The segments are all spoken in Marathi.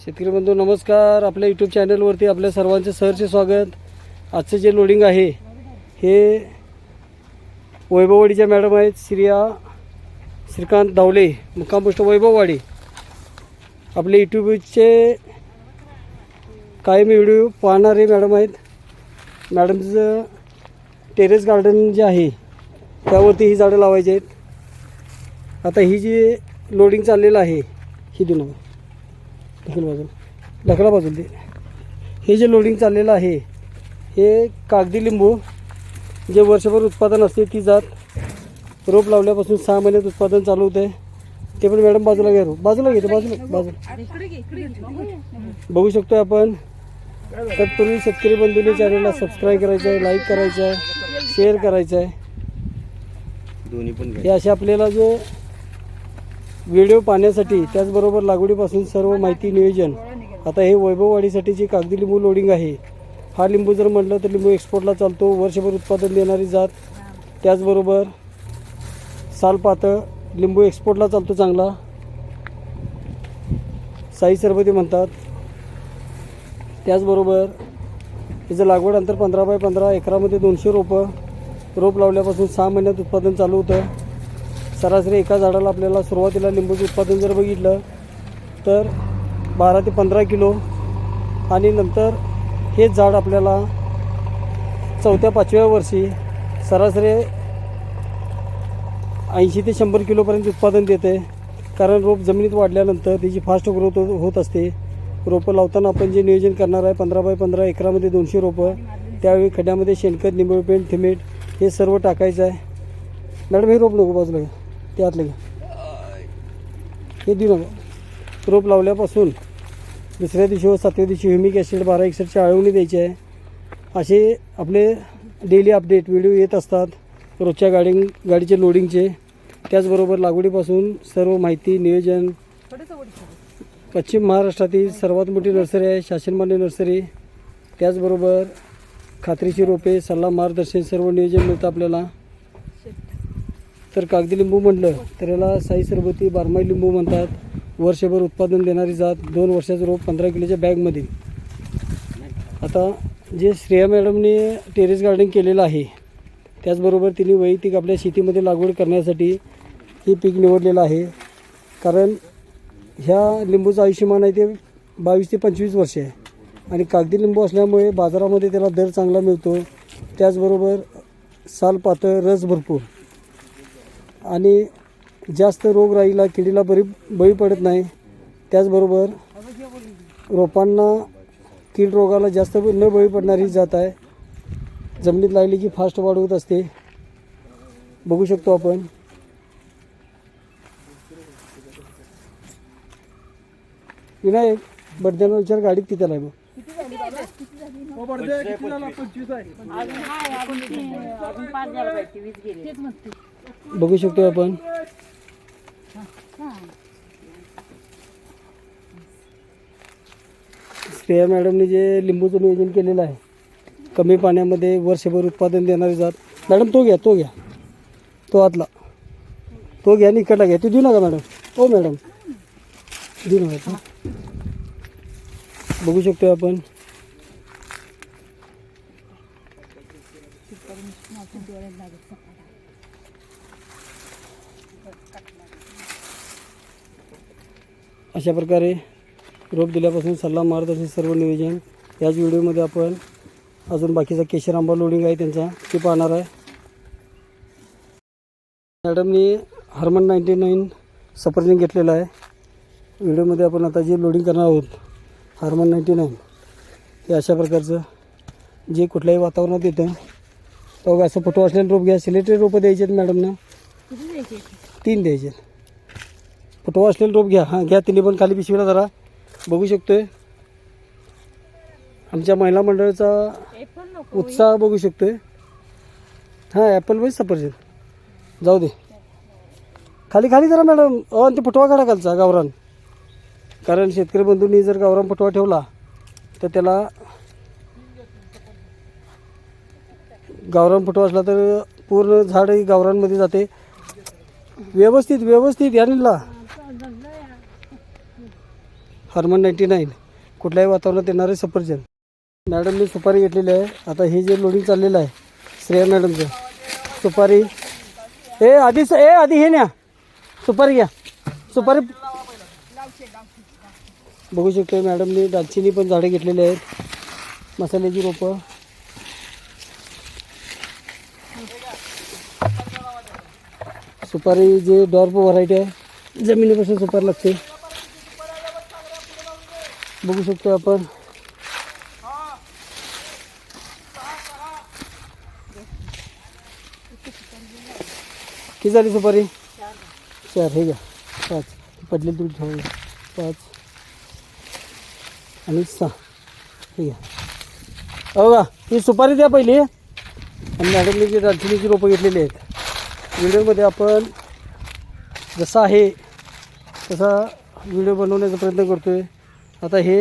शेतकरी बंधू नमस्कार. आपल्या यूट्यूब चॅनलवरती आपल्या सर्वांचे सहर्ष स्वागत. आजचं जे लोडिंग आहे हे वैभववाडीच्या मॅडम आहेत श्रिया श्रीकांत धावले मुक्काम पोस्ट वैभववाडी. आपले यूट्यूबचे कायम व्हिडिओ पाहणारे मॅडम आहेत. मॅडमचं टेरेस गार्डन जे आहे त्यावरती ही झाडं लावायची आहेत. आता ही जी लोडिंग चाललेलं आहे ही दिन ढकल बाजूला ढकला बाजूला दे हे जे लोडिंग चाललेलं आहे हे कागदी लिंबू जे वर्षभर उत्पादन असते ती जात रोप लावल्यापासून सहा महिन्यात उत्पादन चालू होतं ते पण मॅडम बाजूला घ्या. रोप बाजूला घेते बाजूला बाजूला. बघू शकतो आपण. तत्पूर्वी शेतकरी बंधूंनी चॅनलला सबस्क्राईब करायचं आहे लाईक करायचं आहे शेअर करायचं आहे दोन्ही पण हे असे आपल्याला जे व्हिडिओ पाहण्यासाठी त्याचबरोबर लागवडीपासून सर्व माहिती नियोजन. आता हे वैभववाढीसाठीची कागदी लिंबू लोडिंग आहे. हा लिंबू जर म्हटलं तर लिंबू एक्सपोर्टला चालतो. वर्षभर उत्पादन देणारी जात. त्याचबरोबर सालपातळ लिंबू एक्सपोर्टला चालतो चांगला. साई सरबती म्हणतात. त्याचबरोबर त्याचं लागवड अंतर पंधरा बाय पंधरा एकरामध्ये दोनशे रोपं. रोप लावल्यापासून सहा महिन्यात उत्पादन चालू होतं. सरासरी एका झाडाला आपल्याला सुरुवातीला लिंबूचं उत्पादन जर बघितलं तर बारा ते पंधरा किलो आणि नंतर हेच झाड आपल्याला चौथ्या पाचव्या वर्षी सरासरी ऐंशी ते शंभर किलोपर्यंत उत्पादन देते. कारण रोप जमिनीत वाढल्यानंतर त्याची फास्ट ग्रोथ होत असते. रोपं लावताना आपण जे नियोजन करणार आहे पंधरा बाय पंधरा एकरामध्ये दोनशे रोपं त्यावेळी खड्ड्यामध्ये शेणखत निंबळ पेंट थिमेट हे सर्व टाकायचं आहे. मॅडम हे रोप नको बाजूला. ते आतलं घ्या. हे देऊ नका रोप लावल्यापासून दुसऱ्या दिवशी व सातव्या दिवशी ह्युमिक ॲसिड बारा एकसठच्या आळवणी द्यायची आहे. असे आपले डेली अपडेट व्हिडिओ येत असतात. रोजच्या गाडी गाडीचे लोडिंगचे त्याचबरोबर लागवडीपासून सर्व माहिती नियोजन. पश्चिम महाराष्ट्रातील सर्वात मोठी नर्सरी आहे शासनमान्य नर्सरी. त्याचबरोबर खात्रीची रोपे सल्ला मार्गदर्शन सर्व नियोजन मिळतं आपल्याला. तर कागदी लिंबू म्हटलं तर याला साई सरबती बारमाही लिंबू म्हणतात. वर्षभर उत्पादन देणारी जात दोन वर्षाचं रोप पंधरा किलोच्या बॅगमध्ये. आता जे श्रेया मॅडमने टेरेस गार्डन केलेलं आहे त्याचबरोबर तिने वैयक्तिक आपल्या शेतीमध्ये लागवड करण्यासाठी हे पीक निवडलेलं आहे. कारण ह्या लिंबूचं आयुष्यमान आहे ते बावीस ते पंचवीस वर्ष आहे. आणि कागदी लिंबू असल्यामुळे बाजारामध्ये त्याला दर चांगला मिळतो. त्याचबरोबर साल पातळ रस भरपूर. आणि जास्त रोगराईला किडीला बरी बळी पडत नाही. त्याचबरोबर रोपांना कीड रोगाला जास्त न बळी पडणारी जात आहे. जमिनीत लागली की फास्ट वाढ होत असते. बघू शकतो आपण. विनायक बड्यानं विचार गाडीत किती आहे. बघू शकतो आपण. श्रेया मॅडमने जे लिंबूचं नियोजन केलेलं आहे कमी पाण्यामध्ये वर्षभर उत्पादन देणारी जात. मॅडम तो घ्या तो घ्या. तो आतला. तो घ्या आणि इकडला घ्या. ते देऊ नका मॅडम. हो मॅडम. देऊ नका. बघू शकतो आपण. अशा प्रकारे रोप दिल्यापासून सल्ला मार्गदर्शन सर्व नियोजन. याच व्हिडिओमध्ये आपण अजून बाकीचा केशर आंबा लोडिंग आहे त्यांचा ते पाहणार आहे. मॅडमनी हरमन नाईन्टी नाईन सफरजन घेतलेलं आहे. व्हिडिओमध्ये आपण आता जे लोडिंग करणार आहोत हार्मन नाईन्टी नाईन हे अशा प्रकारचं जे कुठल्याही वातावरणात येतं तो असं फोटो असलेलं रोप घ्या. सिलेक्टेड रोपं द्यायचे आहेत मॅडमना तीन द्यायचे फोटो असलेलं रोप घ्या. हां घ्या. तिने पण खाली पिशवीला जरा बघू शकतोय. आमच्या महिला मंडळाचा उत्साह बघू शकतोय. हां ॲपल वाईज सफरचंद. जाऊ दे. खाली खाली जरा मॅडम. अ आणि ते फुटवा काढा खालचा गावरान. कारण शेतकरी बंधूंनी जर गावरान फुटवा ठेवला तर त्याला गावरान फुटवा असला तर पूर्ण झाड ही गावरानमध्ये जाते. व्यवस्थित व्यवस्थित या नीला हर्मन नाईन्टी नाईन कुठल्याही वातावरणात येणारे सफरचंद. मी सुपारी घेतलेली आहे. आता हे जे लोडिंग चाललेलं आहे श्रेया मॅडमचं सुपारी. ए आधी ए आधी हे न्या. सुपारी घ्या. सुपारी बघू शकतो मॅडमनी दालचिनी पण झाडे घेतलेली आहेत. मसाल्याची रोपं. सुपारी जे डॉर्प व्हरायटी आहे जमिनीपासून सुपारी लागते. बघू शकतो आपण. किती झाली सुपारी चार हे घ्या. पाच. पडले तुम्ही ठेवले पाच. आणि सहा. हे घ्या. हो का ही सुपारी द्या पहिली. आणि मॅडमने जी दालचिनीची रोपं घेतलेली आहेत. व्हिडिओमध्ये आपण जसा आहे तसा व्हिडिओ बनवण्याचा प्रयत्न करतो आहे आता हे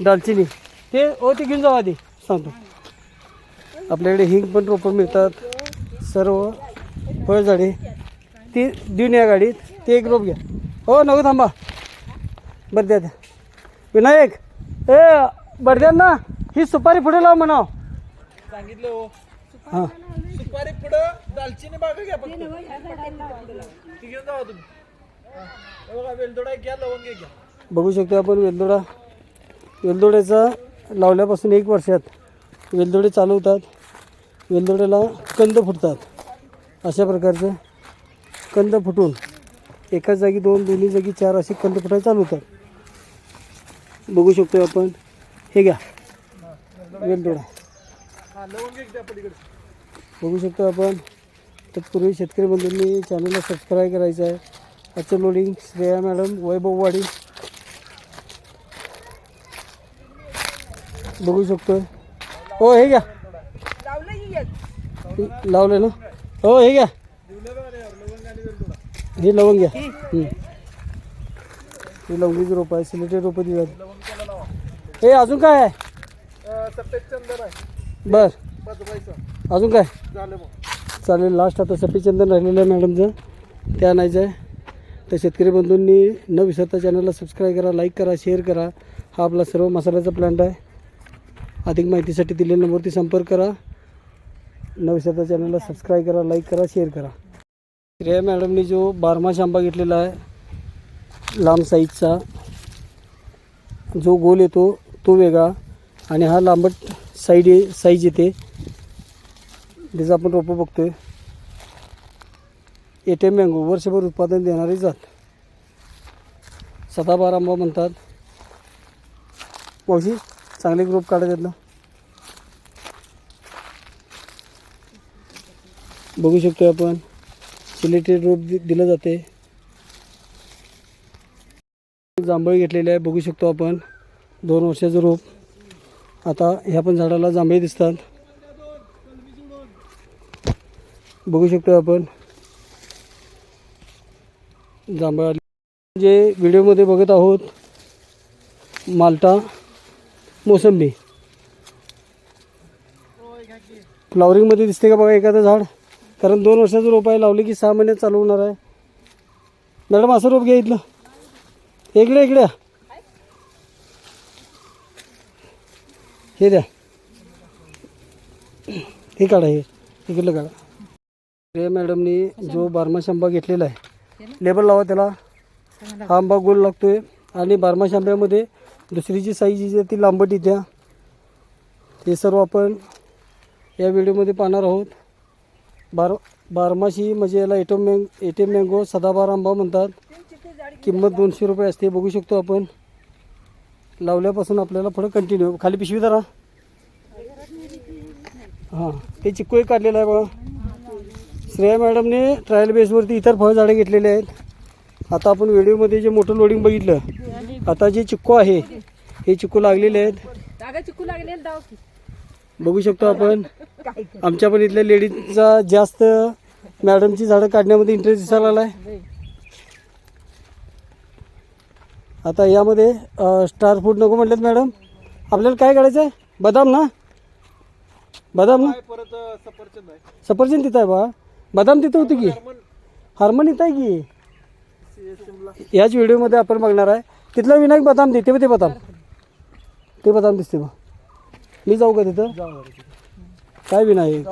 दालचिनी. ते ओ ते घेऊन जाऊ आधी. सांगतो. आपल्याकडे हिंग पण रोपं मिळतात. सर्व फळझाडे. ती देऊन या गाडीत. ते एक रोप घ्या. हो नको थांबा. बरं द्या द्या. विनायक. ए बरं द्या ना. ही सुपारी पुढे लाव म्हणाव. सांगितलं हो. हां. सुपारी पुढं दालचिनी बागा घ्या फक्त. ती घेऊन जावा तुम्ही. हा. हे बघा वेलदोडा घ्या लवंग घ्या. बघू शकतो आपण वेलदोडा. वेलदोड्याचा लावल्यापासून एक वर्षात वेलदोडे चालू होतात. वेलदोड्याला कंद फुटतात. अशा प्रकारचं कंद फुटून एकाच जागी दोन दोन्ही जागी चार असे कंद फुटायला चालू होतात. बघू शकतो आपण. हे घ्या. वेलदोडा. बघू शकतो आपण. तत्पूर्वी शेतकरी बंधूंनी चॅनलला सबस्क्राईब करायचं आहे. आजचं लोडिंग श्रेया मॅडम वैभववाडी बघू शकतो हो हे घ्या. लावलं ना? हो हे घ्या. हे लवंग घ्या. हे लवंगीची रोपं आहे सिलेटेड रोपं दिली हे अजून काय आहे? बर. अजून काय? चालेल लास्ट आता सफीचंदन राहिलेलं आहे मॅडमचं. ते आणायचं आहे. तर शेतकरी बंधूंनी न विसरता चॅनलला सबस्क्राईब करा लाईक करा शेअर करा. हा आपला सर्व मसाल्याचा प्लांट आहे. अधिक माहितीसाठी दिलेल्या नंबरवरती संपर्क करा. न चॅनलला सबस्क्राईब करा लाईक करा शेअर करा. श्रेया मॅडमनी जो बारमाश आंबा घेतलेला आहे लांब साईजचा जो गोल येतो तो वेगळा आणि हा लांबट साईड साईज येते. त्याचं आपण रोपं बघतोय. एटीएम मँगो वर्षभर उत्पादन देणारी जात. सदाबार आंबा म्हणतात. मावशी चांगले ग्रुप काढत ना बघू शकतो आपण. सिलेटेड रोप दि दिलं जाते जांभळी घेतलेले आहे बघू शकतो आपण. दोन वर्षाचं रोप आता ह्या पण झाडाला जांभळी दिसतात. बघू शकतो आपण. जांभळ जे व्हिडिओमध्ये बघत आहोत माल्टा. मोसंबी. फ्लॉवरिंगमध्ये दिसते का बघा एखादं झाड? कारण दोन वर्षाचं रोप आहे लावले की सहा महिन्यात चालू होणार आहे. मॅडम असं रोप घ्या इथलं. इकडे इकडे. हे द्या. हे काढा हे. इकडलं काढा. रे मॅडमनी जो बारमाश आंबा घेतलेला आहे लेबर लावा त्याला. हा आंबा गोल लागतोय आणि बारमाश आंब्यामध्ये दुसरीची साईज जी आहे ती लांबट येत्या हे सर्व आपण या व्हिडिओमध्ये पाहणार आहोत. बार बारमाशी म्हणजे याला एटम मँग एटीएम मँगो सदाबार आंबा म्हणतात. किंमत दोनशे रुपये असते बघू शकतो आपण. लावल्यापासून आपल्याला पुढं कंटिन्यू खाली पिशवी धरा. हां ते चिक्कू काढलेलं आहे बघा. श्रेया मॅडमने ट्रायल बेसवरती इतर फळझाडे घेतलेले आहेत. आता आपण व्हिडिओमध्ये जे मोठं लोडिंग बघितलं आता जे चिक्कू आहे हे चिक्कू लागलेले आहेत. जागा चिकू लागले दाव की. बघू शकतो आपण. आमच्या पण इथल्या लेडीजचा जास्त मॅडमची झाडं काढण्यामध्ये इंटरेस्ट दिसायला लागला आहे आता यामध्ये स्टार फूड नको म्हटलेत मॅडम. आपल्याला काय काढायचं आहे बदाम ना? बदाम ना? परत सफरचंद सफरचंद तिथं आहे बा. बदाम तिथं होती की? हार्मन. इथं आहे की? याच व्हिडिओमध्ये आपण बघणार आहे. तिथलं विनायक बदाम दे ते ते बदाम. ते बदाम दिसते बघ. मी जाऊ का तिथं. काय विनायक?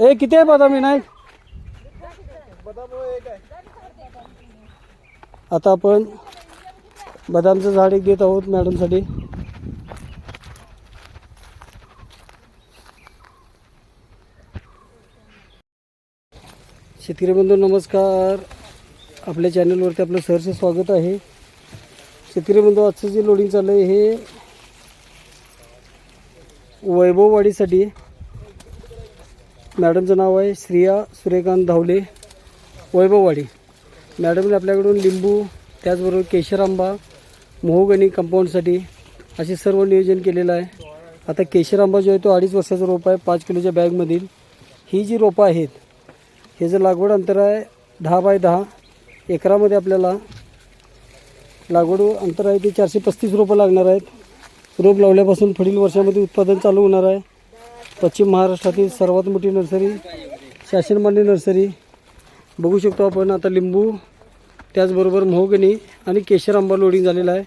ए किती आहे बदाम विनायक? आता आपण बदामचं झाड एक देत आहोत मॅडमसाठी. शेतकरी बंधू नमस्कार. आपल्या चॅनलवरती आपलं सहर्ष स्वागत आहे. शेतकरी बंधू आजचं जे लोडिंग चाललं आहे हे वैभववाडीसाठी मॅडमचं नाव आहे श्रिया सूर्यकांत धावले वैभववाडी. मॅडमने आपल्याकडून लिंबू त्याचबरोबर केशर आंबा मोहगणी कंपाऊंडसाठी असे सर्व नियोजन केलेलं आहे. आता केशर आंबा जो आहे तो अडीच वर्षाचा रोप आहे पाच किलोच्या बॅगमधील. ही जी रोपं आहेत हे जे लागवड अंतर आहे दहा बाय दहा एकरामध्ये आपल्याला लागवड अंतर आहे ते चारशे पस्तीस रोपं लागणार आहेत. रोप लावल्यापासून पुढील वर्षामध्ये उत्पादन चालू होणार आहे. पश्चिम महाराष्ट्रातील सर्वात मोठी नर्सरी शासनमान्य नर्सरी. बघू शकतो आपण आता लिंबू त्याचबरोबर मोहगणी आणि केशर आंबा लोडिंग झालेला आहे.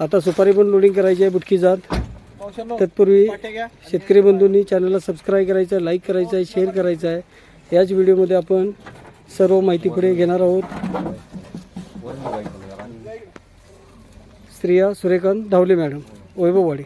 आता सुपारी पण लोडिंग करायची आहे बुटकी जात. तत्पूर्वी शेतकरी बंधूंनी चॅनलला सबस्क्राईब करायचं आहे लाईक करायचं आहे शेअर करायचं आहे. याच व्हिडिओमध्ये आपण सर्व माहिती पुढे घेणार आहोत. स्त्रिया सूर्यकांत धावले मॅडम वैभववाडी.